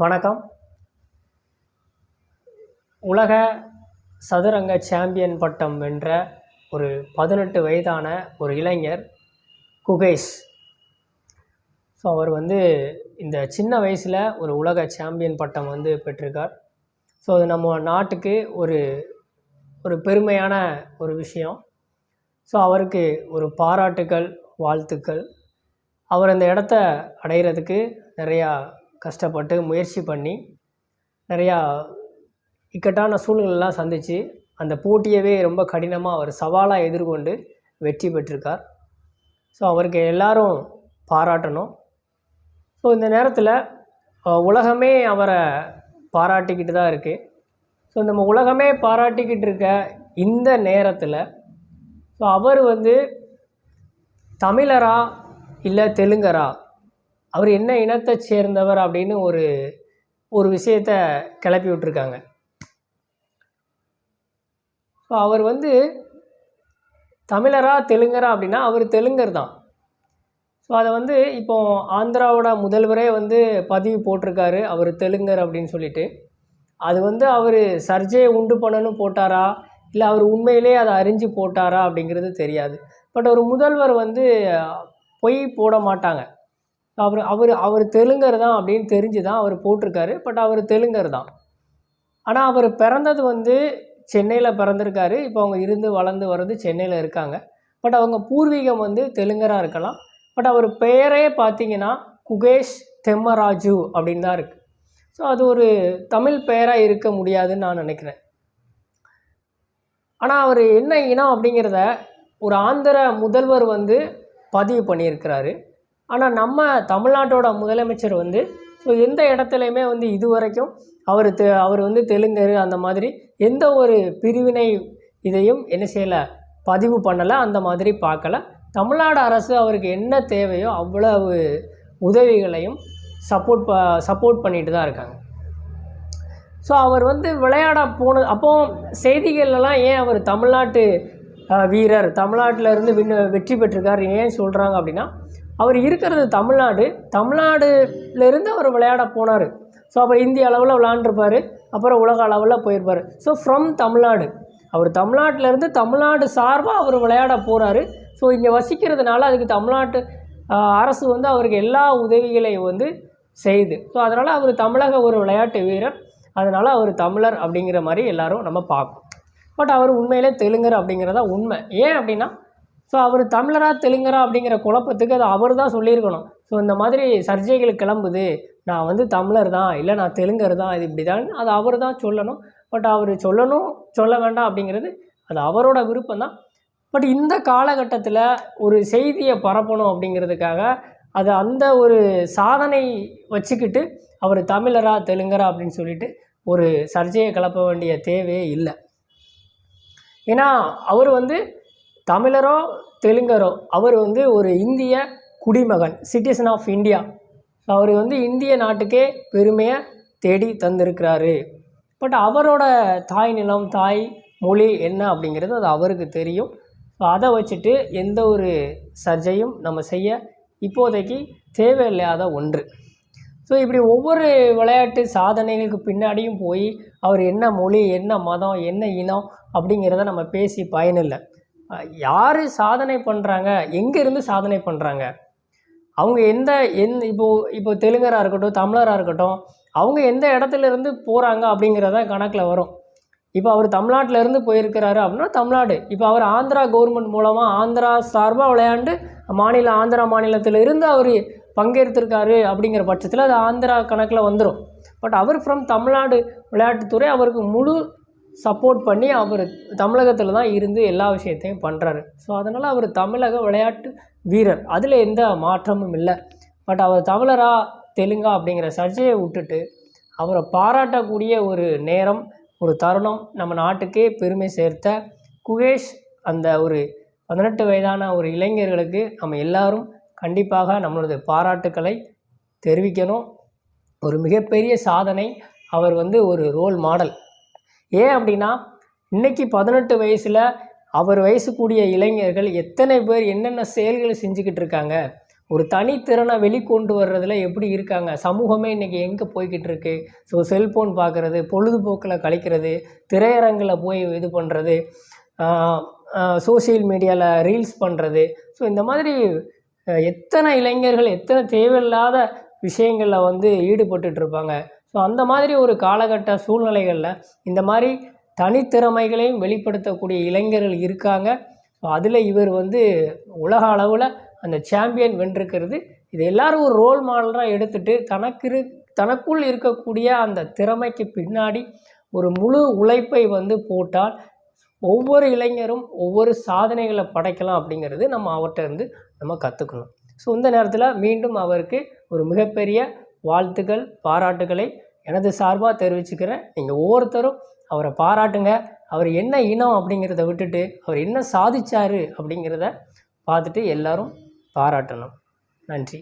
வணக்கம். உலக சதுரங்க சாம்பியன் பட்டம் வென்ற ஒரு பதினெட்டு வயதான ஒரு இளைஞர் குகேஷ். ஸோ அவர் வந்து இந்த சின்ன வயசில் ஒரு உலக சாம்பியன் பட்டம் வந்து பெற்றிருக்கார். ஸோ அது நம்ம நாட்டுக்கு ஒரு ஒரு பெருமையான ஒரு விஷயம். ஸோ அவருக்கு ஒரு பாராட்டுக்கள் வாழ்த்துக்கள். அவர் அந்த இடத்த அடைகிறதுக்கு நிறையா கஷ்டப்பட்டு முயற்சி பண்ணி நிறையா இக்கட்டான சூழ்நிலைலாம் சந்தித்து அந்த போட்டியவே ரொம்ப கடினமாக அவர் சவாலாக எதிர்கொண்டு வெற்றி பெற்றிருக்கார். ஸோ அவருக்கு எல்லாரும் பாராட்டணும். ஸோ இந்த நேரத்தில் உலகமே அவரை பாராட்டிக்கிட்டு தான் இருக்குது ஸோ நம்ம உலகமே பாராட்டிக்கிட்டு இருக்க இந்த நேரத்தில் ஸோ அவர் வந்து தமிழரா இல்லை தெலுங்கரா? அவர் என்ன இனத்தை சேர்ந்தவர் அப்படின்னு ஒரு ஒரு விஷயத்த கிளப்பி விட்டுருக்காங்க. ஸோ அவர் வந்து தமிழரா தெலுங்கரா அப்படின்னா அவர் தெலுங்கர் தான். ஸோ அதை வந்து இப்போ ஆந்திராவோட முதல்வரே வந்து பதிவு போட்டிருக்காரு. அவர் தெலுங்கர் அப்படின்னு சொல்லிட்டு. அது வந்து அவர் சர்ஜையை உண்டு பண்ணணும் போட்டாரா? இல்லை அவர் உண்மையிலே அதை அறிஞ்சு போட்டாரா அப்படிங்கிறது தெரியாது. பட் ஒரு முதல்வர் வந்து பொய் போட மாட்டாங்க. அவர் அவர் அவர் தெலுங்கர் தான் அப்படின்னு தெரிஞ்சு தான் அவர் போட்டிருக்காரு பட் அவர் தெலுங்கர் தான். ஆனால் அவர் பிறந்தது வந்து சென்னையில் பிறந்திருக்காரு இப்போ அவங்க இருந்து வளர்ந்து வர்றது சென்னையில் இருக்காங்க. பட் அவங்க பூர்வீகம் வந்து தெலுங்கராக இருக்கலாம். பட் அவர் பெயரே பார்த்தீங்கன்னா குகேஷ் தெம்மராஜு அப்படின்னு தான் இருக்குது ஸோ அது ஒரு தமிழ் பெயராக இருக்க முடியாதுன்னு நான் நினைக்கிறேன். ஆனால் அவர் என்ன இனம் அப்படிங்கிறத ஒரு ஆந்திர முதல்வர் வந்து பதிவு பண்ணியிருக்கிறாரு. ஆனால் நம்ம தமிழ்நாட்டோட முதலமைச்சர் வந்து ஸோ எந்த இடத்துலையுமே வந்து இது வரைக்கும் அவர் தெ அவர் வந்து தெலுங்கர் அந்த மாதிரி எந்த ஒரு பிரிவினை இதையும் என்ன செய்யலை பதிவு பண்ணலை அந்த மாதிரி பார்க்கல தமிழ்நாடு அரசு அவருக்கு என்ன தேவையோ அவ்வளவு உதவிகளையும் சப்போர்ட் ப சப்போர்ட் பண்ணிட்டு தான் இருக்காங்க. ஸோ அவர் வந்து விளையாட போனது அப்போ செய்திகள்லாம் ஏன் அவர் தமிழ்நாட்டு வீரர் தமிழ்நாட்டில் இருந்து வின் வெற்றி பெற்றிருக்கார் ஏன் சொல்கிறாங்க அப்படின்னா அவர் இருக்கிறது தமிழ்நாடு. தமிழ்நாடுலேருந்து அவர் விளையாட போனார். ஸோ அப்புறம் இந்திய அளவில் விளாண்டுருப்பார் அப்புறம் உலக அளவில் போயிருப்பார். So from Tamil Nadu. அவர் தமிழ்நாட்டிலேருந்து தமிழ்நாடு சார்பாக அவர் விளையாட போகிறாரு ஸோ இங்கே வசிக்கிறதுனால அதுக்கு தமிழ்நாட்டு அரசு வந்து அவருக்கு எல்லா உதவிகளையும் வந்து செய்யுது ஸோ அதனால் அவர் தமிழக ஒரு விளையாட்டு வீரர். அதனால் அவர் தமிழர் அப்படிங்கிற மாதிரி எல்லோரும் நம்ம பார்ப்போம் பட் அவர் உண்மையிலே தெலுங்கர் அப்படிங்கிறதா உண்மை. ஏன் அப்படின்னா ஸோ அவர் தமிழரா தெலுங்கரா அப்படிங்கிற குழப்பத்துக்கு அது அவர் தான் சொல்லியிருக்கணும். ஸோ இந்த மாதிரி சர்ச்சைகள் கிளம்புது. நான் வந்து தமிழர் தான் இல்லை நான் தெலுங்கர் தான் இது இப்படி தான் அது அவர் தான் சொல்லணும். பட் அவர் சொல்லணும் சொல்ல வேண்டாம் அப்படிங்கிறது அது அவரோட விருப்பம் தான். பட் இந்த காலகட்டத்தில் ஒரு செய்தியை பரப்பணும் அப்படிங்கிறதுக்காக அது அந்த ஒரு சாதனை வச்சுக்கிட்டு அவர் தமிழரா தெலுங்கரா அப்படின்னு சொல்லிட்டு ஒரு சர்ச்சையை கிளப்ப வேண்டிய தேவையே இல்லை. ஏன்னா அவர் வந்து தமிழரோ தெலுங்கரோ அவர் வந்து ஒரு இந்திய குடிமகன் சிட்டிசன் ஆஃப் இந்தியா அவர் வந்து இந்திய நாட்டுக்கே பெருமையை தேடி தந்திருக்கிறாரு. பட் அவரோட தாய் நிலம் தாய் மொழி என்ன அப்படிங்கிறது அது அவருக்கு தெரியும். ஸோ அதை வச்சுட்டு எந்த ஒரு சர்ச்சையும் நம்ம செய்ய இப்போதைக்கு தேவையில்லாத ஒன்று. ஸோ இப்படி ஒவ்வொரு விளையாட்டு சாதனைகளுக்கு பின்னாடியும் போய் அவர் என்ன மொழி என்ன மதம் என்ன இனம் அப்படிங்கிறத நம்ம பேசி பயனில்லை. யார் சாதனை பண்ணுறாங்க எங்கேருந்து சாதனை பண்ணுறாங்க அவங்க எந்த எந் இப்போது இப்போ தெலுங்கராக இருக்கட்டும் தமிழராக இருக்கட்டும் அவங்க எந்த இடத்துல இருந்து போகிறாங்க அப்படிங்கிறத கணக்கில் வரும். இப்போ அவர் தமிழ்நாட்டிலேருந்து போயிருக்கிறாரு அப்படின்னா தமிழ்நாடு. இப்போ அவர் ஆந்திரா கவர்மெண்ட் மூலமாக ஆந்திரா சார்பாக விளையாண்டு மாநில ஆந்திரா மாநிலத்தில் இருந்து அவர் பங்கேற்றிருக்காரு அப்படிங்கிற பட்சத்தில் அது ஆந்திரா கணக்கில் வந்துடும் பட் அவர் ஃப்ரம் தமிழ்நாடு விளையாட்டுத்துறை அவருக்கு முழு சப்போர்ட் பண்ணி அவர் தமிழகத்தில் தான் இருந்து எல்லா விஷயத்தையும் பண்ணுறாரு ஸோ அதனால் அவர் தமிழக விளையாட்டு வீரர். அதில் எந்த மாற்றமும் இல்லை. பட் அவர் தமிழரா தெலுங்கா அப்படிங்கிற சர்ச்சையை விட்டுட்டு அவரை பாராட்டக்கூடிய ஒரு நேரம் ஒரு தருணம் நம்ம நாட்டுக்கே பெருமை சேர்த்த குகேஷ் அந்த ஒரு பதினெட்டு வயதான ஒரு இளைஞர்களுக்கு நம்ம எல்லாரும் கண்டிப்பாக நம்மளது பாராட்டுக்களை தெரிவிக்கணும். ஒரு மிகப்பெரிய சாதனை அவர் வந்து ஒரு ரோல் மாடல் ஏன் அப்படின்னா இன்றைக்கி பதினெட்டு வயசில் அவர் வயசு கூடிய இளைஞர்கள் எத்தனை பேர் என்னென்ன செயல்களை செஞ்சுக்கிட்டு இருக்காங்க? ஒரு தனித்திறனை வெளிக்கொண்டு வர்றதில் எப்படி இருக்காங்க? சமூகமே இன்றைக்கி எங்கே போய்கிட்டு இருக்கு? ஸோ செல்ஃபோன் பார்க்குறது பொழுதுபோக்கில் கழிக்கிறது திரையரங்கில் போய் இது பண்ணுறது சோஷியல் மீடியாவில் ரீல்ஸ் பண்ணுறது ஸோ இந்த மாதிரி எத்தனை இளைஞர்கள் எத்தனை தேவையில்லாத விஷயங்களில் வந்து ஈடுபட்டுட்ருப்பாங்க ஸோ அந்த மாதிரி ஒரு காலகட்ட சூழ்நிலைகளில் இந்த மாதிரி தனித்திறமைகளையும் வெளிப்படுத்தக்கூடிய இளைஞர்கள் இருக்காங்க. ஸோ அதில் இவர் வந்து உலக அளவில் அந்த சாம்பியன் வென்றிருக்கிறது. இது எல்லாரும் ஒரு ரோல் மாடலாக எடுத்துட்டு தனக்கு தனக்குள் இருக்கக்கூடிய அந்த திறமைக்கு பின்னாடி ஒரு முழு உழைப்பை வந்து போட்டால் ஒவ்வொரு இளைஞரும் ஒவ்வொரு சாதனைகளை படைக்கலாம் அப்படிங்கிறது நம்ம அவர்கிட்ட இருந்து நம்ம கற்றுக்கணும் ஸோ இந்த நேரத்தில் மீண்டும் அவருக்கு ஒரு மிகப்பெரிய வாழ்த்துக்கள் பாராட்டுகளை எனது சார்பாக தெரிவிச்சுக்கிறேன். நீங்கள் ஒவ்வொருத்தரும் அவரை பாராட்டுங்க. அவர் என்ன இனம் அப்படிங்கிறத விட்டுட்டு அவர் என்ன சாதிச்சார் அப்படிங்கிறத பார்த்துட்டு எல்லாரும் பாராட்டணும். நன்றி.